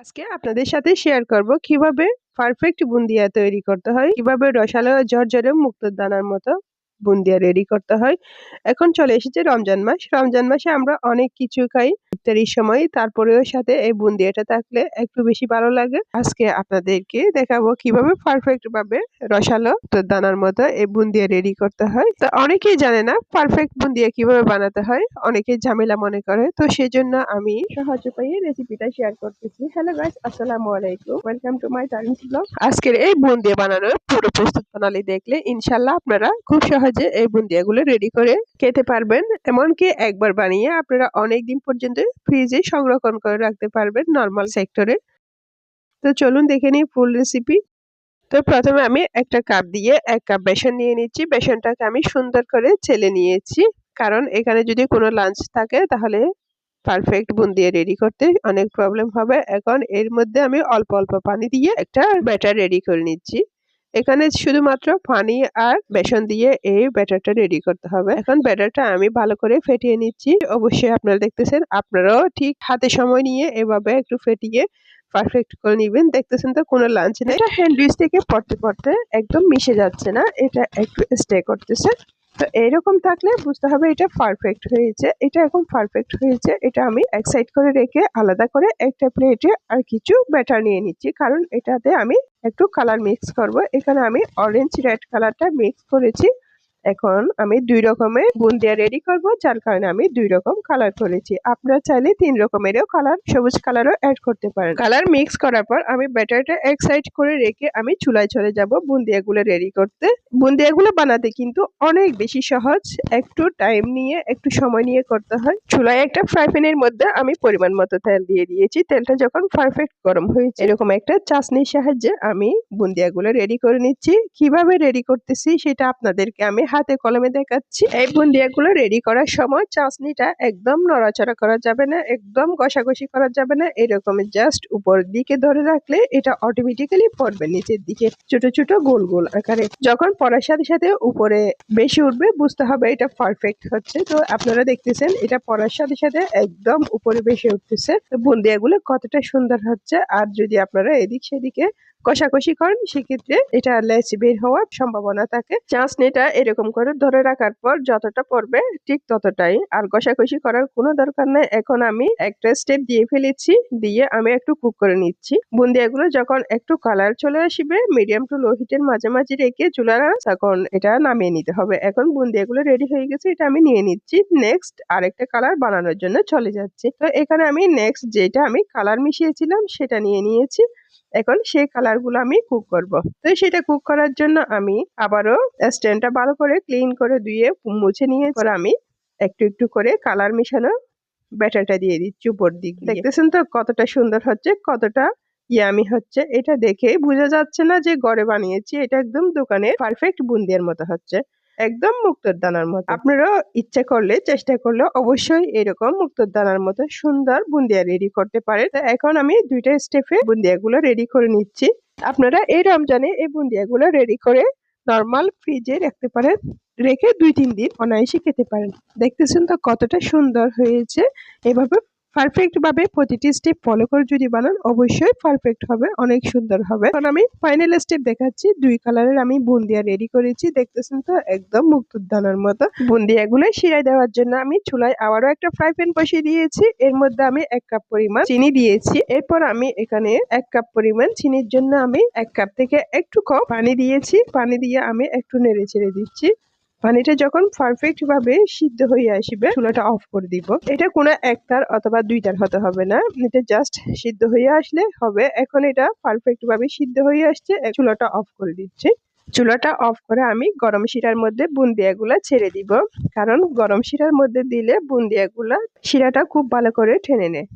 আজকে আপনাদের সাথে শেয়ার করব কীভাবে পারফেক্ট বুন্দিয়া তৈরি করতে হয়, কীভাবে রসালো ঝরঝরে মুক্তোর দানার মতো বুন্দিয়া রেডি করতে হয়। এখন চলে এসেছে রমজান মাস। রমজান মাসে আমরা অনেক কিছু খাই। ইফতারির সময়। তারপরেও সাথে এই বুন্দিয়াটা থাকলে একটু বেশি ভালো লাগে। আজকে আপনাদেরকে দেখাবো কীভাবে পারফেক্ট ভাবে রসালো তো দানার মতো এই বুন্দিয়া রেডি করতে হয়। তো অনেকেই জানে না পারফেক্ট বুন্দিয়া কীভাবে বানাতে হয়। অনেকে ঝামেলা মনে করে। তো সেজন্য আমি সহজ উপায়ে রেসিপিটা শেয়ার করতেছি। হ্যালো গাইস আসসালামু আলাইকুম। Welcome to my times blog আজকের এই বুন্দিয়া বানানোর পুরো প্রস্তুত প্রণালী দেখলে ইনশাল্লাহ আপনারা খুব সহজে এই বুন্দিয়াগুলো রেডি করে খেতে পারবেন। এমনকি একবার বানিয়ে আপনারা অনেক দিন পর্যন্ত ফ্রিজে সংরক্ষণ করে রাখতে পারবেন নর্মাল সেক্টরে তো চলুন দেখে নিই ফুল রেসিপি তো প্রথমে আমি একটা কাপ দিয়ে এক কাপ বেসন নিয়ে নিচ্ছি। বেসনটাকে আমি সুন্দর করে ছেলে নিয়েছি। কারণ এখানে যদি কোনো লাঞ্চ থাকে তাহলে পারফেক্ট বুন দিয়ে রেডি করতে অনেক প্রবলেম হবে। এখন এর মধ্যে আমি অল্প অল্প পানি দিয়ে একটা ব্যাটার রেডি করে নিচ্ছি। এখানে শুধুমাত্র পানি আর বেসন দিয়ে এই ব্যাটারটা রেডি করতে হবে। এখন ব্যাটারটা আমি ভালো করে ফেটিয়ে নিচ্ছি। অবশ্যই আপনারা দেখতেছেন, আপনারাও ঠিক হাতে সময় নিয়ে এভাবে একটু ফেটিয়ে পারফেক্ট করে নেবেন। দেখতেছেন তো কোনো লাঞ্চ নেই। এটা হ্যান্ডউইচ থেকে পড়তে পড়তে একদম মিশে যাচ্ছে না, এটা একটু স্টে করতেছে। তো এরকম থাকলে বুঝতে হবে এটা পারফেক্ট হয়েছে। এটা এখন পারফেক্ট হয়েছে, এটা আমি এক সাইড করে রেখে আলাদা করে একটা প্লেটে আর কিছু ব্যাটার নিয়ে নিচ্ছি। কারণ এটাতে আমি একটু কালার মিক্স করব। এখানে আমি অরেঞ্জ রেড কালারটা মিক্স করেছি। এখন আমি দুই রকমের বুন্দিয়া রেডি করব, যার কারণে আমি দুই রকম কালার করেছি। আপনারা চাইলে তিন রকমেরও কালার সবুজ কালারও অ্যাড করতে পারেন। কালার মিক্স করার পর আমি ব্যাটারটা এক সাইড করে রেখে আমি চুলায় চলে যাব বুন্দিয়াগুলো রেডি করতে। বুন্দিয়াগুলো বানাতে কিন্তু অনেক বেশি সহজ, একটু টাইম নিয়ে, একটু সময় নিয়ে করতে হয়। চুলায় একটা ফ্রাই প্যানের মধ্যে আমি পরিমাণ মতো তেল দিয়ে দিয়েছি। তেলটা যখন পারফেক্ট গরম হয়েছে, এরকম একটা চাশনির সাহায্যে আমি বুন্দিয়াগুলো রেডি করে নিচ্ছি। কীভাবে রেডি করতেছি সেটা আপনাদেরকে আমি হাতে কলমে দেখাচ্ছি। এই বুন্দিয়াগুলো রেডি করার সময় চাসনিটা একদম নড়াচড়া করা যাবে না, একদম কষাকষি করা যাবে না। এরকম জাস্ট উপর দিকে ধরে রাখলে এটা অটোমেটিক্যালি পড়বে নিচের দিকে। ছোট ছোট, গোল গোল আকারে। যখন পড়ার সাথে সাথে উপরে বেশি উঠবে, বুঝতে হবে এটা পারফেক্ট হচ্ছে। তো আপনারা দেখতেছেন, এটা পড়ার সাথে সাথে একদম উপরে বেশি উঠতেছে। বুন্দিয়াগুলো কতটা সুন্দর হচ্ছে। আর যদি আপনারা এদিক সেদিকে কষাকষি করেন, সেক্ষেত্রে এটা লেচ বের হওয়ার সম্ভাবনা থাকে। চাঁচনিটা এরকম করে ধরে রাখার পর যতটা পড়বে ঠিক ততটাই। আর কষাকষি করার কোনো দরকার নেই। এখন আমি একটা স্টেপ দিয়ে ফেলেছি, দিয়ে আমি একটু কুক করে নিচ্ছি। বুন্দিয়াগুলো যখন একটু কালার চলে আসবে মিডিয়াম টু লো হিটের মাঝামাঝি রেখে চুলার তখন এটা নামিয়ে নিতে হবে। এখন বুন্দিয়াগুলো রেডি হয়ে গেছে, এটা আমি নিয়ে নিচ্ছি। নেক্সট আরেকটা কালার বানানোর জন্য চলে যাচ্ছি। তো এখানে আমি নেক্সট যেটা আমি কালার মিশিয়েছিলাম, সেটা নিয়ে নিয়েছি। এখন সেই কালারগুলো আমি কুক করব। তো সেটা কুক করার জন্য আমি আবারও স্ট্যান্ডটা ভালো করে ক্লিন করে ধুয়ে মুছে নিয়ে পরে আমি একটু একটু করে কালার মিশানো ব্যাটারটা দিয়ে দিচ্ছি উপর দিক দেখতেছেন তো কতটা সুন্দর হচ্ছে, কতটা ইয়ামি হচ্ছে। এটা দেখে বোঝা যাচ্ছে না যে গড়ে বানিয়েছি, এটা একদম দোকানে পারফেক্ট বুন্দিয়ার মতো হচ্ছে। একদম মুক্তোর দানার মতো আপনারাও ইচ্ছা করলে চেষ্টা করলে অবশ্যই এরকম মুক্তোর দানার মতো সুন্দর বুন্দিয়া রেডি করতে পারে তো এখন আমি দুইটা স্টেপে বুন্দিয়াগুলো রেডি করে নিচ্ছি। আপনারা এই রমজানে এই বুন্দিয়াগুলো রেডি করে নর্মাল ফ্রিজে রাখতে পারেন। রেখে দুই তিন দিন অনায়াসে খেতে পারেন। দেখতেছেন তো কতটা সুন্দর হয়েছে। এভাবে পারফেক্ট ভাবে প্রতিটি স্টেপ ফলো করে যদি বানান, অবশ্যই পারফেক্ট হবে, অনেক সুন্দর হবে। এখন আমি ফাইনাল স্টেপ দেখাচ্ছি। দুই কালারের আমি বুন্দিয়া রেডি করেছি। দেখতেছেন তো, একদম মুক্তুর দানার মতো। বুন্দিয়া গুলো শিরায় দেওয়ার জন্য আমি চুলায় আবারও একটা ফ্রাই প্যান বসিয়ে দিয়েছি। এর মধ্যে আমি এক কাপ পরিমাণ চিনি দিয়েছি। এরপর আমি এখানে এক কাপ পরিমাণ চিনির জন্য আমি এক কাপ থেকে একটু কম পানি দিয়েছি। পানি দিয়ে আমি একটু নেড়ে ছেড়ে দিচ্ছি। পানিটা যখন পারফেক্ট ভাবে সিদ্ধ হয়ে আসবে, চুলাটা অফ করে দিব। এটা কোনো একটার অথবা দুইটার হতে হবে না। এটা জাস্ট সিদ্ধ হয়ে আসলে হবে। এখন এটা পারফেক্ট ভাবে সিদ্ধ হয়ে আসছে। চুলাটা অফ করে দিচ্ছি। চুলাটা অফ করে আমি গরম শিরার মধ্যে বুন্দিয়াগুলা ছেড়ে দিব। কারণ গরম শিরার মধ্যে দিলে বুন্দিয়াগুলা শিরাটা খুব ভালো করে টেনে নেয়।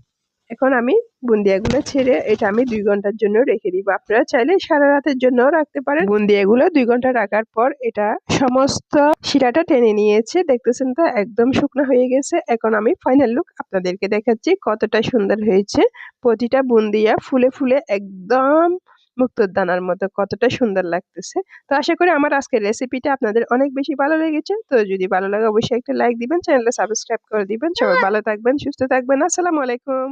এখন আমি বুন্দিয়াগুলো ছেড়ে এটা আমি দুই ঘণ্টার জন্য রেখে দিব। আপনারা চাইলে সারা রাতের জন্য রাখতে পারেন। বুন্দিয়াগুলো দুই ঘণ্টা রাখার পর এটা সমস্ত শিরাটা টেনে নিয়েছে। দেখতেছেন তো, একদম শুকনো হয়ে গেছে। এখন আমি ফাইনাল লুক আপনাদেরকে দেখাচ্ছি কতটা সুন্দর হয়েছে। প্রতিটা বুন্দিয়া ফুলে ফুলে একদম মুক্তোর দানার মতো কতটা সুন্দর লাগতেছে। তো আশা করি আমার আজকের রেসিপিটা আপনাদের অনেক বেশি ভালো লেগেছে। তো যদি ভালো লাগে অবশ্যই একটা লাইক দিবেন চ্যানেলটা সাবস্ক্রাইব করে দিবেন। সবাই ভালো থাকবেন, সুস্থ থাকবেন। আসসালামু আলাইকুম।